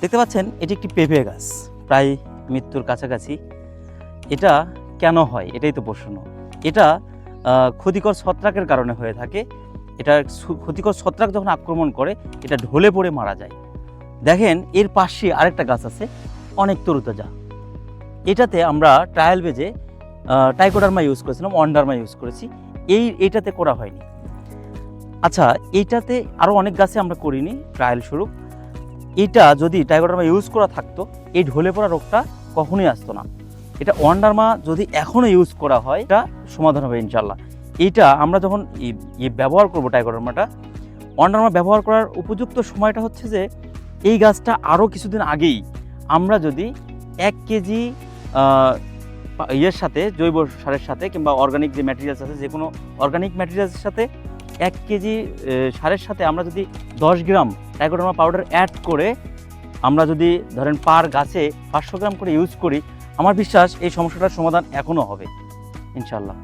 দেখতে পাচ্ছেন, এটি একটি পেঁপে গাছ। প্রায় মৃত্যুর কাছাকাছি। এটা কেন হয়? এটাই তো প্রশ্ন। এটা ক্ষতিকর ছত্রাকের কারণে হয়ে থাকে। এটা ক্ষতিকর ছত্রাক যখন আক্রমণ করে, এটা ঢলে পড়ে মারা যায়। দেখেন, এর পাশে আরেকটা গাছ আছে, অনেক তরুতাজা। এটাতে আমরা ট্রায়াল বেজে টাইকোডার্মা ইউজ করেছিলাম, অন্ডারমা ইউজ করেছি। এই, এটাতে করা হয়নি। আচ্ছা এইটাতে আরও অনেক গাছে আমরা করিনি ট্রায়াল স্বরূপ। এটা যদি টাইকোডার্মা ইউজ করা থাকতো, এই ঢলে পড়া রোগটা কখনোই আসতো না। এটা ওয়ান্ডারমা যদি এখনও ইউজ করা হয়, এটা সমাধান হবে ইনশাল্লাহ এইটা আমরা যখন ই- ই ব্যবহার করব টাইকোডার্মাটা ওয়ান্ডারমা ব্যবহার করার উপযুক্ত সময়টা হচ্ছে যে, এই গাছটা আরও কিছুদিন আগেই আমরা যদি এক কেজি ইয়ের সাথে, জৈব সারের সাথে কিংবা অর্গানিক যে ম্যাটেরিয়ালস আছে যে কোনো অর্গানিক ম্যাটেরিয়ালসের সাথে এক কেজি সারের সাথে আমরা যদি দশ গ্রাম টাইকোডার্মা পাউডার অ্যাড করে আমরা যদি ধরেন পার গাছে পাঁচশো গ্রাম করে ইউজ করি, আমার বিশ্বাস এই সমস্যাটার সমাধান এখনও হবে ইনশাল্লাহ